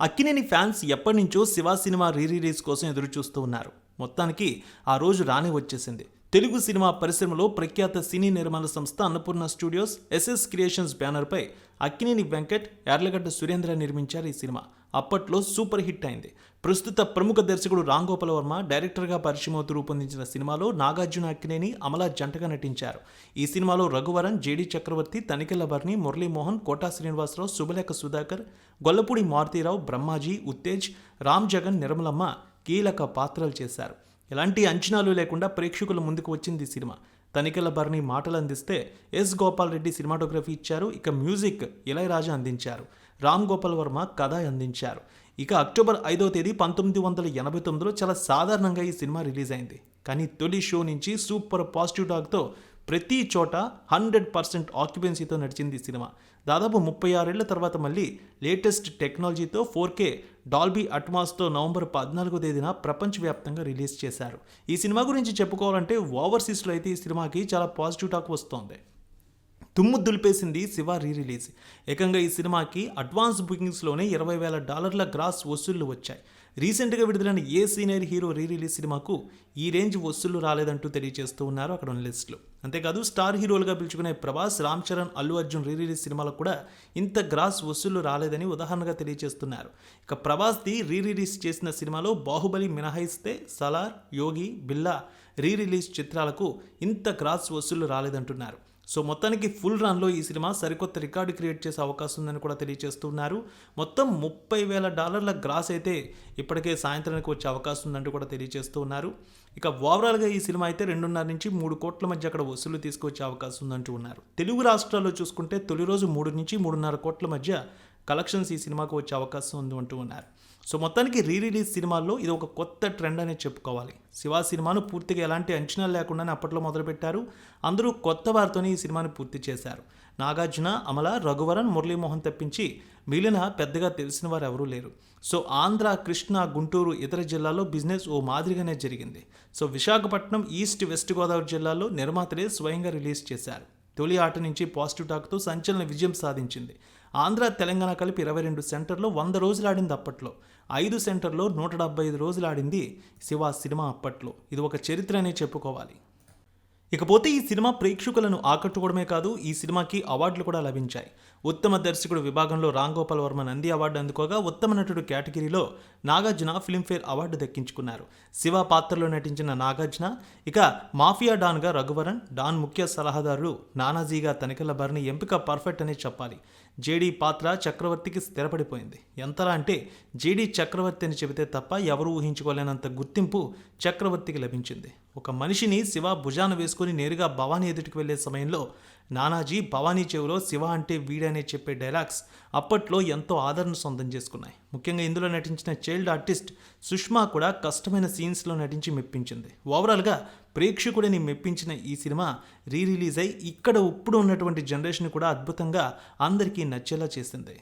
Akkineni fans ఎప్పటినుంచో Shiva cinema re release కోసం ఎదురుచూస్తూ ఉన్నారు. మొత్తానికి ఆ రోజు రానే వచ్చేసింది. తెలుగు సినిమా పరిశ్రమలో ప్రఖ్యాత సినీ నిర్మాణ సంస్థ అన్నపూర్ణ స్టూడియోస్ ఎస్ఎస్ క్రియేషన్స్ బ్యానర్పై అక్కినేని వెంకట్ యార్లగడ్డ సురేంద్ర నిర్మించారు ఈ సినిమా. అప్పట్లో సూపర్ హిట్ అయింది. ప్రస్తుత ప్రముఖ దర్శకుడు రామ్ గోపాల్ వర్మ డైరెక్టర్గా పరిచయమవుతూ రూపొందించిన సినిమాలో నాగార్జున అక్కినేని అమలా జంటగా నటించారు. ఈ సినిమాలో రఘువరన్ జేడి చక్రవర్తి తనికెళ్ళ భరణి మురళీమోహన్ కోటా శ్రీనివాసరావు శుభలేఖ సుధాకర్ గొల్లపూడి మారుతీరావు బ్రహ్మాజీ ఉత్తేజ్ రామ్ జగన్ నిర్మలమ్మ కీలక పాత్రలు చేశారు. ఎలాంటి అంచనాలు లేకుండా ప్రేక్షకుల ముందుకు వచ్చింది ఈ సినిమా. తనికెళ్ళ భరణి మాటలు అందిస్తే ఎస్ గోపాల్ రెడ్డి సినిమాటోగ్రఫీ ఇచ్చారు. ఇక మ్యూజిక్ ఇళయరాజా అందించారు. రామ్ గోపాల్ వర్మ కథ అందించారు. ఇక అక్టోబర్ ఐదో తేదీ పంతొమ్మిది వందల ఎనభై తొమ్మిదిలో చాలా సాధారణంగా ఈ సినిమా రిలీజ్ అయింది. కానీ తొలి షో నుంచి సూపర్ పాజిటివ్ టాక్తో ప్రతి చోట హండ్రెడ్ పర్సెంట్ ఆక్యుపెన్సీతో నడిచింది ఈ సినిమా. దాదాపు ముప్పై ఆరేళ్ళ తర్వాత మళ్ళీ లేటెస్ట్ టెక్నాలజీతో ఫోర్ కే డాల్బీ అట్మాస్తో నవంబర్ పద్నాలుగో తేదీన ప్రపంచవ్యాప్తంగా రిలీజ్ చేశారు. ఈ సినిమా గురించి చెప్పుకోవాలంటే ఓవర్సీస్లో అయితే ఈ సినిమాకి చాలా పాజిటివ్ టాక్ వస్తోంది. తుమ్ము దులిపేసింది శివ రీ రిలీజ్ ఏకంగా ఈ సినిమాకి అడ్వాన్స్ బుకింగ్స్లోనే ఇరవై వేల డాలర్ల గ్రాస్ వసూళ్ళు వచ్చాయి. రీసెంట్గా విడుదలైన ఏ సీనియర్ హీరో రీ రిలీజ్ సినిమాకు ఈ రేంజ్ వసూళ్ళు రాలేదంటూ తెలియజేస్తూ ఉన్నారు అక్కడ ఉన్న లిస్టులో. అంతేకాదు స్టార్ హీరోలుగా పిలుచుకునే ప్రభాస్ రామ్ చరణ్ అల్లు అర్జున్ రీ రిలీజ్ సినిమాలకు కూడా ఇంత గ్రాస్ వసూళ్ళు రాలేదని ఉదాహరణగా తెలియజేస్తున్నారు. ఇక ప్రభాస్ది రీ రిలీజ్ చేసిన సినిమాలో బాహుబలి మినహాయిస్తే సలార్ యోగి బిల్లా రీ రిలీజ్ చిత్రాలకు ఇంత గ్రాస్ వసూళ్ళు రాలేదంటున్నారు. సో మొత్తానికి ఫుల్ రన్లో ఈ సినిమా సరికొత్త రికార్డు క్రియేట్ చేసే అవకాశం ఉందని కూడా తెలియజేస్తున్నారు. మొత్తం ముప్పై వేల డాలర్ల గ్రాస్ అయితే ఇప్పటికే సాయంత్రానికి వచ్చే అవకాశం ఉందంటూ కూడా తెలియజేస్తూ ఉన్నారు ఇక ఓవరాల్గా ఈ సినిమా అయితే రెండున్నర నుంచి మూడు కోట్ల మధ్య అక్కడ వసూలు తీసుకొచ్చే అవకాశం ఉందంటూ ఉన్నారు. తెలుగు రాష్ట్రాల్లో చూసుకుంటే తొలి రోజు మూడు నుంచి మూడున్నర కోట్ల మధ్య కలెక్షన్స్ ఈ సినిమాకు వచ్చే అవకాశం ఉంది అంటూ ఉన్నారు. సో మొత్తానికి రీ రిలీజ్ సినిమాల్లో ఇది ఒక కొత్త ట్రెండ్ అనేది చెప్పుకోవాలి. శివ సినిమాను పూర్తిగా ఎలాంటి అంచనాలు లేకుండానే అప్పట్లో మొదలుపెట్టారు. అందరూ కొత్త వారితోనే ఈ సినిమాని పూర్తి చేశారు. నాగార్జున అమల రఘువరన్ మురళీమోహన్ తప్పించి మిగిలిన పెద్దగా తెలిసిన వారు ఎవరూ లేరు. సో ఆంధ్ర కృష్ణా గుంటూరు ఇతర జిల్లాల్లో బిజినెస్ ఓ మాదిరిగానే జరిగింది. So Visakhapatnam east west Godavari జిల్లాలో నిర్మాతలే స్వయంగా రిలీజ్ చేశారు. తొలి ఆట నుంచి పాజిటివ్ టాక్తో సంచలన విజయం సాధించింది. ఆంధ్ర తెలంగాణ కలిపి ఇరవై రెండు సెంటర్లో వంద రోజులు ఆడింది అప్పట్లో. ఐదు సెంటర్లో నూట డెబ్బై ఐదు రోజులు ఆడింది శివ సినిమా అప్పట్లో. ఇది ఒక చరిత్ర అనే చెప్పుకోవాలి. ఇకపోతే ఈ సినిమా ప్రేక్షకులను ఆకట్టుకోవడమే కాదు ఈ సినిమాకి అవార్డులు కూడా లభించాయి. ఉత్తమ దర్శకుడు విభాగంలో రామ్ గోపాల్ వర్మ నంది అవార్డు అందుకోగా ఉత్తమ నటుడు కేటగిరీలో నాగార్జున ఫిల్మ్ఫేర్ అవార్డు దక్కించుకున్నారు. శివ పాత్రలో నటించిన నాగార్జున ఇక మాఫియా డాన్గా రఘువరన్ డాన్ ముఖ్య సలహాదారులు నానాజీగా తనిఖీల భరణి ఎంపిక పర్ఫెక్ట్ అనే చెప్పాలి. జేడీ పాత్ర చక్రవర్తికి స్థిరపడిపోయింది. ఎంతలా అంటే జేడీ చక్రవర్తి అని చెబితే తప్ప ఎవరు ఊహించుకోలేనంత గుర్తింపు చక్రవర్తికి లభించింది. ఒక మనిషిని శివ భుజాన వేసుకుని నేరుగా భవానీ ఎదుటికి వెళ్ళే సమయంలో నానాజీ భవానీ చెవిలో శివ అంటే వీడనే చెప్పే డైలాగ్స్ అప్పట్లో ఎంతో ఆదరణ సొంతం చేసుకున్నాయి. ముఖ్యంగా ఇందులో నటించిన చైల్డ్ ఆర్టిస్ట్ సుష్మా కూడా కష్టమైన సీన్స్లో నటించి మెప్పించింది. ఓవరాల్గా ప్రేక్షకుడిని మెప్పించిన ఈ సినిమా రీ రిలీజ్ అయి ఇక్కడ ఇప్పుడు ఉన్నటువంటి జనరేషన్ కూడా అద్భుతంగా అందరికీ నచ్చేలా చేసింది.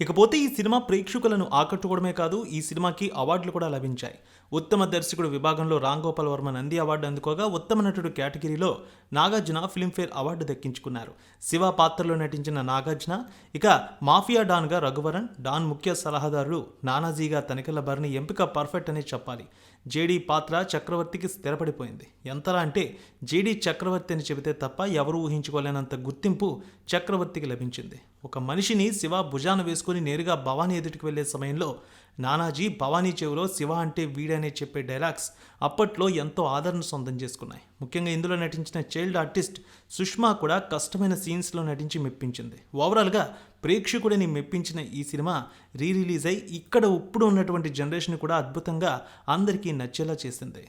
ఇకపోతే ఈ సినిమా ప్రేక్షకులను ఆకట్టుకోవడమే కాదు ఈ సినిమాకి అవార్డులు కూడా లభించాయి. ఉత్తమ దర్శకుడు విభాగంలో రామ్ గోపాల్ వర్మ నంది అవార్డు అందుకోగా ఉత్తమ నటుడు కేటగిరీలో నాగార్జున ఫిల్మ్ఫేర్ అవార్డు దక్కించుకున్నారు. శివ పాత్రలో నటించిన నాగార్జున ఇక మాఫియా డాన్గా రఘువరన్ డాన్ ముఖ్య సలహాదారుడు నానాజీగా తనిఖీల భరణి ఎంపిక పర్ఫెక్ట్ అనే చెప్పాలి. జేడీ పాత్ర చక్రవర్తికి స్థిరపడిపోయింది. ఎంతలా అంటే జేడీ చక్రవర్తి అని చెబితే తప్ప ఎవరు ఊహించుకోలేనంత గుర్తింపు చక్రవర్తికి లభించింది. ఒక మనిషిని శివ భుజాన వేసుకుని నేరుగా భవానీ ఎదుటికి వెళ్ళే సమయంలో నానాజీ భవానీ చెవిలో శివ అంటే వీడనే చెప్పే డైలాగ్స్ అప్పట్లో ఎంతో ఆదరణ సొంతం చేసుకున్నాయి. ముఖ్యంగా ఇందులో నటించిన చైల్డ్ ఆర్టిస్ట్ సుష్మా కూడా కష్టమైన సీన్స్లో నటించి మెప్పించింది. ఓవరాల్గా ప్రేక్షకుడిని మెప్పించిన ఈ సినిమా రీ రిలీజ్ అయి ఇక్కడ ఇప్పుడు ఉన్నటువంటి జనరేషన్ కూడా అద్భుతంగా అందరికీ నచ్చేలా చేసింది.